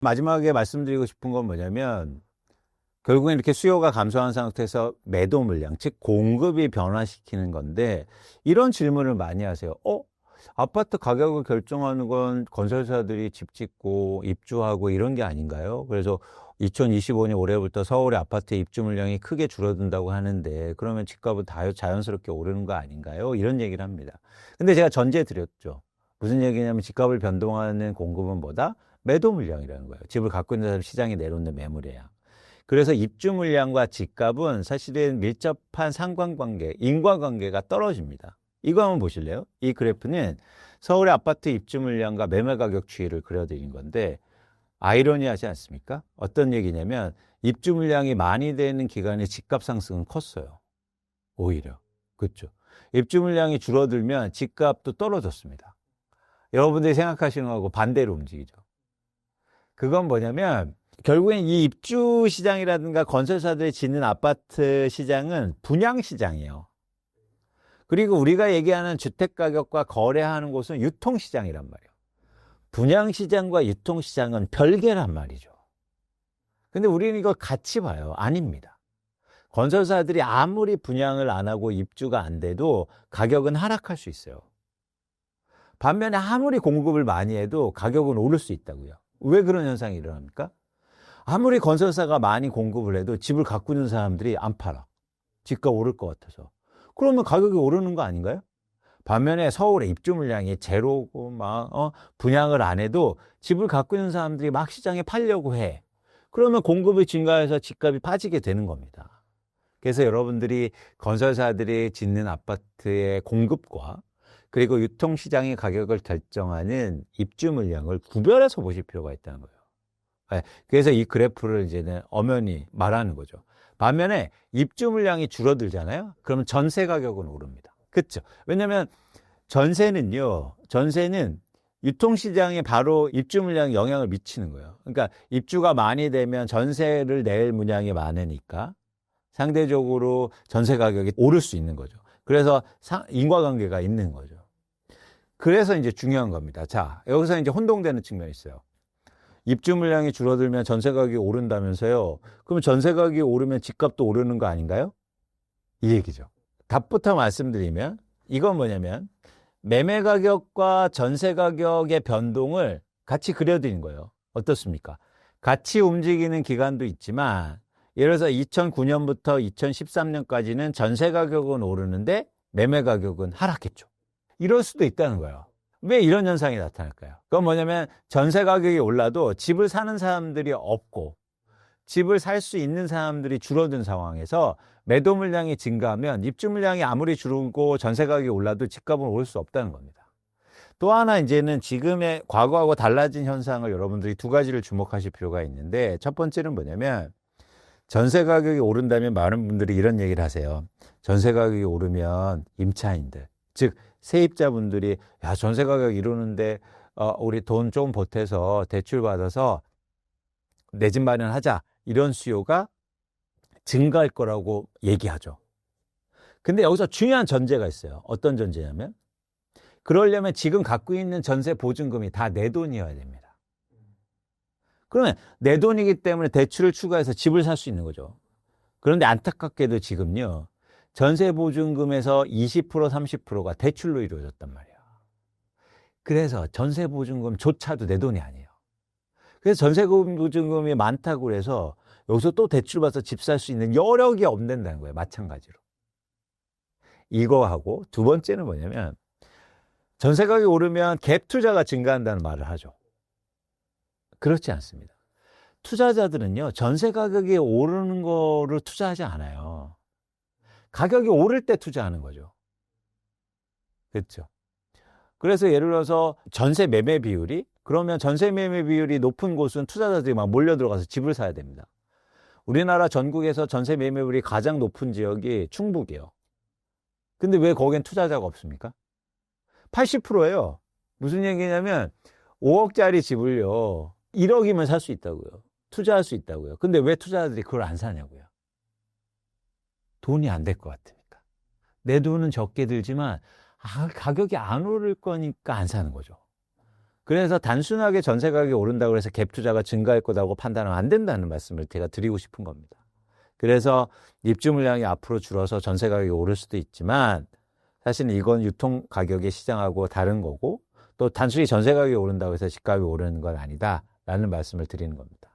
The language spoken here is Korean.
마지막에 말씀드리고 싶은 건 뭐냐면 결국엔 이렇게 수요가 감소한 상태에서 매도 물량, 즉 공급이 변화시키는 건데 이런 질문을 많이 하세요. 어? 아파트 가격을 결정하는 건 건설사들이 집 짓고 입주하고 이런 게 아닌가요? 그래서 2025년 올해부터 서울의 아파트 입주 물량이 크게 줄어든다고 하는데 그러면 집값은 다 자연스럽게 오르는 거 아닌가요? 이런 얘기를 합니다. 근데 제가 전제 드렸죠. 무슨 얘기냐면 집값을 변동하는 공급은 뭐다? 매도 물량이라는 거예요. 집을 갖고 있는 사람 시장에 내놓는 매물이야. 그래서 입주 물량과 집값은 사실은 밀접한 상관관계, 인과관계가 떨어집니다. 이거 한번 보실래요? 이 그래프는 서울의 아파트 입주 물량과 매매 가격 추이를 그려드린 건데 아이러니하지 않습니까? 어떤 얘기냐면 입주 물량이 많이 되는 기간에 집값 상승은 컸어요. 오히려. 그렇죠. 입주 물량이 줄어들면 집값도 떨어졌습니다. 여러분들이 생각하시는 거하고 반대로 움직이죠. 그건 뭐냐면 결국엔 이 입주 시장이라든가 건설사들이 짓는 아파트 시장은 분양 시장이에요. 그리고 우리가 얘기하는 주택 가격과 거래하는 곳은 유통 시장이란 말이에요. 분양 시장과 유통 시장은 별개란 말이죠. 근데 우리는 이걸 같이 봐요. 아닙니다. 건설사들이 아무리 분양을 안 하고 입주가 안 돼도 가격은 하락할 수 있어요. 반면에 아무리 공급을 많이 해도 가격은 오를 수 있다고요. 왜 그런 현상이 일어납니까? 아무리 건설사가 많이 공급을 해도 집을 있는 사람들이 안 팔아. 집값 오를 것 같아서. 그러면 가격이 오르는 거 아닌가요? 반면에 서울의 입주 물량이 제로고 막 어, 분양을 안 해도 집을 있는 사람들이 막 시장에 팔려고 해. 그러면 공급이 증가해서 집값이 빠지게 되는 겁니다. 그래서 여러분들이 건설사들이 짓는 아파트의 공급과 그리고 유통시장의 가격을 결정하는 입주 물량을 구별해서 보실 필요가 있다는 거예요. 네, 그래서 이 그래프를 이제는 엄연히 말하는 거죠. 반면에 입주 물량이 줄어들잖아요. 그러면 전세 가격은 오릅니다. 그렇죠? 왜냐하면 전세는요. 전세는 유통시장에 바로 입주 물량에 영향을 미치는 거예요. 그러니까 입주가 많이 되면 전세를 낼 물량이 많으니까 상대적으로 전세 가격이 오를 수 있는 거죠. 그래서 인과관계가 있는 거죠. 그래서 이제 중요한 겁니다. 자, 여기서 이제 혼동되는 측면이 있어요. 입주 물량이 줄어들면 전세 가격이 오른다면서요. 그러면 전세 가격이 오르면 집값도 오르는 거 아닌가요? 이 얘기죠. 답부터 말씀드리면 이건 뭐냐면 매매 가격과 전세 가격의 변동을 같이 그려드린 거예요. 어떻습니까? 같이 움직이는 기간도 있지만 예를 들어서 2009년부터 2013년까지는 전세 가격은 오르는데 매매 가격은 하락했죠. 이럴 수도 있다는 거예요. 왜 이런 현상이 나타날까요? 그건 뭐냐면 전세 가격이 올라도 집을 사는 사람들이 없고 집을 살 수 있는 사람들이 줄어든 상황에서 매도 물량이 증가하면 입주 물량이 아무리 줄고 전세 가격이 올라도 집값은 오를 수 없다는 겁니다. 또 하나 이제는 지금의 과거하고 달라진 현상을 여러분들이 두 가지를 주목하실 필요가 있는데 첫 번째는 뭐냐면 전세 가격이 오른다면 많은 분들이 이런 얘기를 하세요. 전세 가격이 오르면 임차인들, 즉 세입자분들이 야 전세 가격 이러는데 어, 우리 돈 좀 보태서 대출 받아서 내 집 마련하자 이런 수요가 증가할 거라고 얘기하죠. 근데 여기서 중요한 전제가 있어요. 어떤 전제냐면 그러려면 지금 갖고 있는 전세 보증금이 다 내 돈이어야 됩니다. 그러면 내 돈이기 때문에 대출을 추가해서 집을 살 수 있는 거죠. 그런데 안타깝게도 지금요. 전세 보증금에서 20% 30%가 대출로 이루어졌단 말이야. 그래서 전세 보증금조차도 내 돈이 아니에요. 그래서 전세 보증금이 많다고 해서 여기서 또 대출 받아서 집 살 수 있는 여력이 없는다는 거예요. 마찬가지로. 이거하고 두 번째는 뭐냐면 전세 가격이 오르면 갭 투자가 증가한다는 말을 하죠. 그렇지 않습니다. 투자자들은요, 전세 가격이 오르는 거를 투자하지 않아요. 가격이 오를 때 투자하는 거죠. 그렇죠. 그래서 예를 들어서 전세 매매 비율이 그러면 전세 매매 비율이 높은 곳은 투자자들이 막 몰려 들어가서 집을 사야 됩니다. 우리나라 전국에서 전세 매매 비율이 가장 높은 지역이 충북이에요. 근데 왜 거기엔 투자자가 없습니까? 80%예요. 무슨 얘기냐면 5억짜리 집을요. 1억이면 살 수 있다고요. 투자할 수 있다고요. 근데 왜 투자자들이 그걸 안 사냐고요. 돈이 안 될 것 같으니까. 내 돈은 적게 들지만 아, 가격이 안 오를 거니까 안 사는 거죠. 그래서 단순하게 전세 가격이 오른다고 해서 갭 투자가 증가할 거라고 판단하면 안 된다는 말씀을 제가 드리고 싶은 겁니다. 그래서 입주 물량이 앞으로 줄어서 전세 가격이 오를 수도 있지만 사실은 이건 유통 가격의 시장하고 다른 거고 또 단순히 전세 가격이 오른다고 해서 집값이 오르는 건 아니다라는 말씀을 드리는 겁니다.